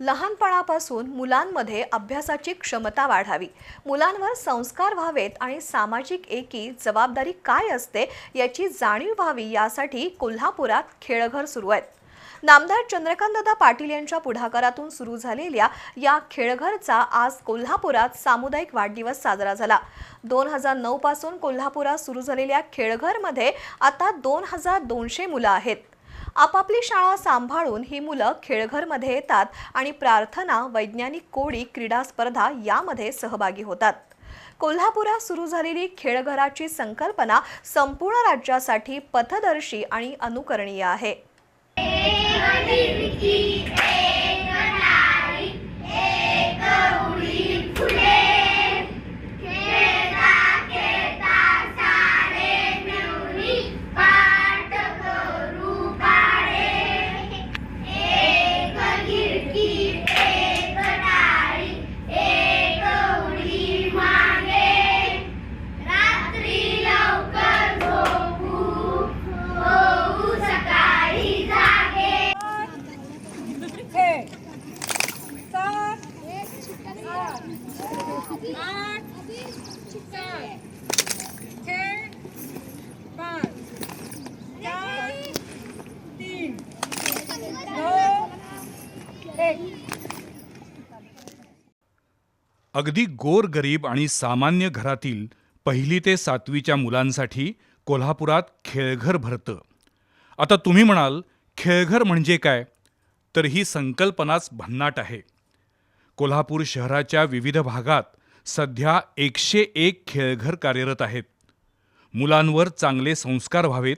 लहानपणापासून मुलांमध्ये अभ्यासाची क्षमता वाढावी. मुलांवर संस्कार व्हावेत आणि सामाजिक एकी जबाबदारी काय असते याची जाणीव व्हावी यासाठी कोल्हापुरात खेळघर सुरू आहेत. नामदार चंद्रकांतदादा पाटील यांच्या पुढाकारातून सुरू झालेल्या या खेळघरचा आज कोल्हापुरात सामुदायिक वाढदिवस साजरा झाला. दोन हजार नऊ पासून कोल्हापुरात सुरू झालेल्या खेळघरमध्ये आता दोन हजार दोनशे मुलं आहेत. आपापली शाळा सांभाळून ही मुलं खेळघरमध्ये येतात आणि प्रार्थना वैज्ञानिक कोडी क्रीडा स्पर्धा यामध्ये सहभागी होतात. कोल्हापुरात सुरू झालेली खेळघराची संकल्पना संपूर्ण राज्यासाठी पथदर्शी आणि अनुकरणीय आहे. अगदी गोर गरीब आणि सामान्य घरातील पहिली ते सातवीच्या मुलांसाठी कोल्हापुरात खेळघर भरतं. आता तुम्ही म्हणाल खेळघर म्हणजे काय? तर ही संकल्पनाच भन्नाट आहे. कोल्हापूर शहराच्या विविध भागात सध्या एकशे एक खेळघर कार्यरत आहेत. मुलांवर चांगले संस्कार व्हावेत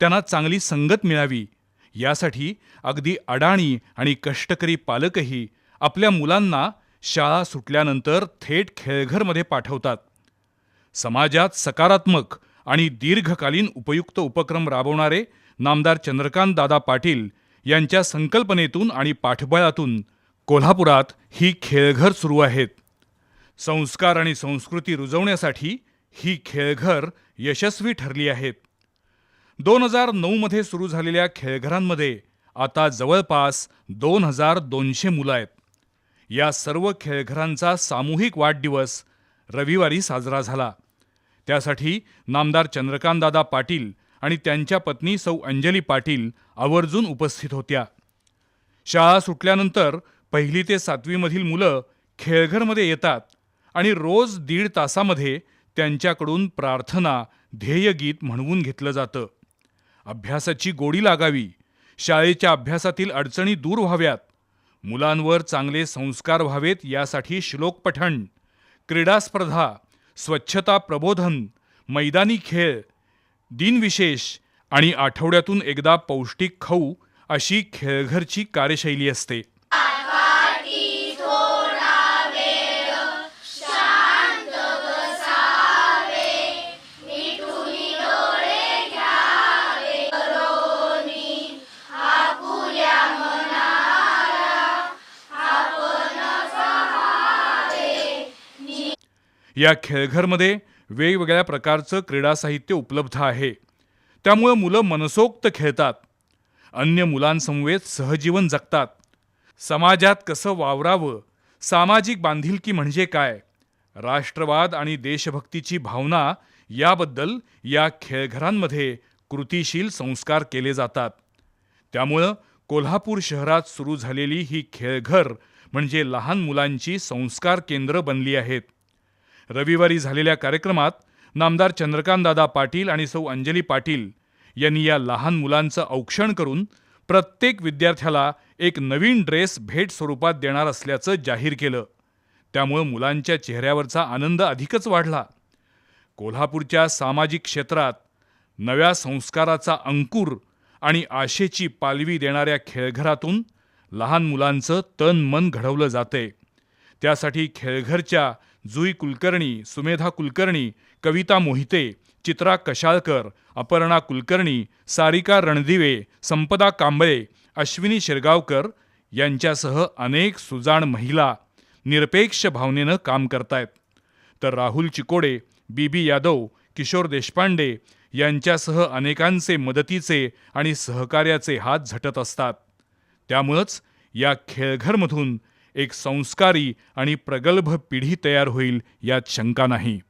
त्यांना चांगली संगत मिळावी यासाठी अगदी अडाणी आणि कष्टकरी पालकही आपल्या मुलांना शाळा सुटल्यानंतर थेट खेळघरमध्ये पाठवतात. समाजात सकारात्मक आणि दीर्घकालीन उपयुक्त उपक्रम राबवणारे नामदार चंद्रकांत दादा पाटील यांच्या संकल्पनेतून आणि पाठबळातून कोल्हापुरात ही खेळघर सुरू आहेत. संस्कार आणि संस्कृती रुजवण्यासाठी ही खेळघर यशस्वी ठरली आहेत. दोन हजार नऊमध्ये सुरू झालेल्या खेळघरांमध्ये आता जवळपास दोन हजार दोनशे मुलं आहेत. या सर्व खेळघरांचा सामूहिक वाढदिवस रविवारी साजरा झाला. त्यासाठी नामदार चंद्रकांतदादा पाटील आणि त्यांच्या पत्नी सौ अंजली पाटील आवर्जून उपस्थित होत्या. शाळा सुटल्यानंतर पहिली ते सातवीमधील मुलं खेळघरमध्ये येतात. आणि रोज दीड तासामध्ये त्यांच्याकडून प्रार्थना ध्येयगीत म्हणवून घेतलं जातं. अभ्यासाची गोडी लागावी. शाळेच्या अभ्यासातील अडचणी दूर व्हाव्यात. मुलांवर चांगले संस्कार व्हावेत यासाठी श्लोक पठण स्वच्छता प्रबोधन मैदानी खेळ दिनविशेष आणि आठवड्यातून एकदा पौष्टिक खाऊ अशी खेळघरची कार्यशैली असते. या खेळघरमध्ये वेगवेगळ्या प्रकारचं क्रीडा साहित्य उपलब्ध आहे. त्यामुळं मुलं मनसोक्त खेळतात. अन्य मुलांसमवेत सहजीवन जगतात. समाजात कसं वावरावं सामाजिक बांधिलकी म्हणजे काय राष्ट्रवाद आणि देशभक्तीची भावना याबद्दल या खेळघरांमध्ये कृतीशील संस्कार केले जातात. त्यामुळं कोल्हापूर शहरात सुरू झालेली ही खेळघर म्हणजे लहान मुलांची संस्कार केंद्र बनली आहेत. रविवारी झालेल्या कार्यक्रमात नामदार चंद्रकांतदादा पाटील आणि सौ अंजली पाटील यांनी या लहान मुलांचं औक्षण करून प्रत्येक विद्यार्थ्याला एक नवीन ड्रेस भेट स्वरूपात देणार असल्याचं जाहीर केलं. त्यामुळं मुलांच्या चेहऱ्यावरचा आनंद अधिकच वाढला. कोल्हापूरच्या सामाजिक क्षेत्रात नव्या संस्काराचा अंकुर आणि आशेची पालवी देणाऱ्या खेळघरातून लहान मुलांचं तन मन घडवलं जाते त्यासाठी खेळघरच्या जुई कुलकर्णी सुमेधा कुलकर्णी कविता मोहिते चित्रा कशाळकर अपर्णा कुलकर्णी सारिका रणदिवे संपदा कांबळे अश्विनी शिरगावकर यांच्यासह अनेक सुजाण महिला निरपेक्ष भावनेनं काम करतायत. तर राहुल चिकोडे बी बी यादव किशोर देशपांडे यांच्यासह अनेकांचे मदतीचे आणि सहकार्याचे हात झटत असतात. त्यामुळंच या खेळघरमधून एक संस्कारी आणि प्रगल्भ पिढी तयार होईल यात शंका नाही.